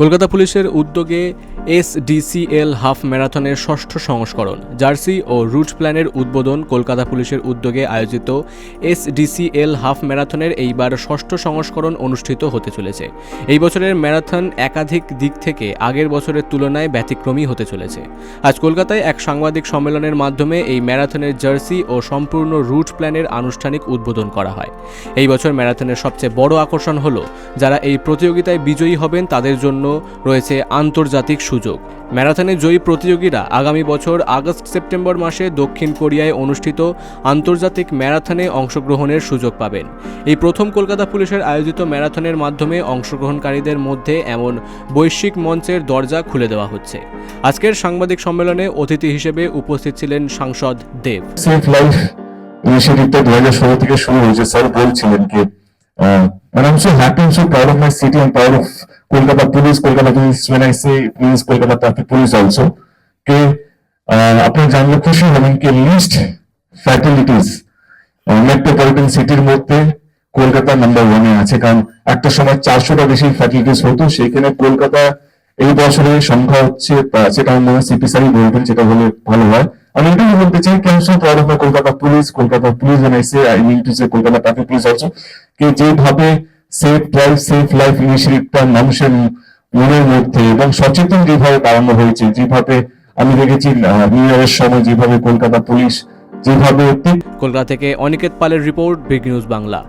কলকাতা পুলিশের উদ্যোগে এসডিসিএল হাফ ম্যারাথনের ষষ্ঠ সংস্করণ, জার্সি ও রুট প্ল্যানের উদ্বোধন কলকাতা পুলিশের উদ্যোগে আয়োজিত এসডিসিএল হাফ ম্যারাথনের এইবার ষষ্ঠ সংস্করণ অনুষ্ঠিত হতে চলেছে। এই বছরের ম্যারাথন একাধিক দিক থেকে আগের বছরের তুলনায় ব্যতিক্রমী হতে চলেছে। আজ কলকাতায় এক সাংবাদিক সম্মেলনের মাধ্যমে এই ম্যারাথনের জার্সি ও সম্পূর্ণ রুট প্ল্যানের আনুষ্ঠানিক উদ্বোধন করা হয়। এই বছর ম্যারাথনের সবচেয়ে বড় আকর্ষণ হল, যারা এই প্রতিযোগিতায় বিজয়ী হবেন তাদের জন্য রয়েছে আন্তর্জাতিক সুযোগ। ম্যারাথনে জয়ী প্রতিযোগীরা আগামী বছর আগস্ট সেপ্টেম্বর মাসে দক্ষিণ কোরিয়ায় অনুষ্ঠিত আন্তর্জাতিক ম্যারাথনে অংশগ্রহণের সুযোগ পাবেন। এই প্রথম কলকাতা পুলিশের আয়োজিত ম্যারাথনের মাধ্যমে অংশগ্রহণকারীদের মধ্যে এমন বৈশ্বিক মঞ্চের দরজা খুলে দেওয়া হচ্ছে। আজকের সাংবাদিক সম্মেলনে অতিথি হিসেবে উপস্থিত ছিলেন সাংসদ দেব। থেকে শুরু হয়েছে। স্যার বলছিলেন কি মানে আমি so happy so proud of my city and proud of Kolkata police Kolkata police when say police Kolkata traffic police also কে আহ, আপনি জানলে খুশি হবেন কি লিস্ট ফ্যাটিলিটিস মেট্রোপলিটন সিটির মধ্যে কলকাতা নাম্বার ওয়ানে আছে। কারণ একটা সময় চারশোটা বেশি ফ্যাটিলিটিস হতো সেখানে কলকাতা এই বছরে সংখ্যা হচ্ছে সেটা আমার সিপি স্যারই বলবেন সেটা হলে ভালো হয়। আমি এটাই বলতে চাই কেন so proud of Kolkata police Kolkata police আইসে I mean to say Kolkata traffic police also কে যেভাবে সেফ ড্রাইভ সেফ লাইফ ইনিশিয়েটিভটা মানুষের মনের মধ্যে এবং সচেতন যেভাবে বাড়ানো হয়েছে, যেভাবে আমি দেখেছি নিউ ইয়ারের সময় যেভাবে কলকাতা পুলিশ যেভাবে কলকাতা থেকে অনিকেত পালের রিপোর্ট বিগ নিউজ বাংলা।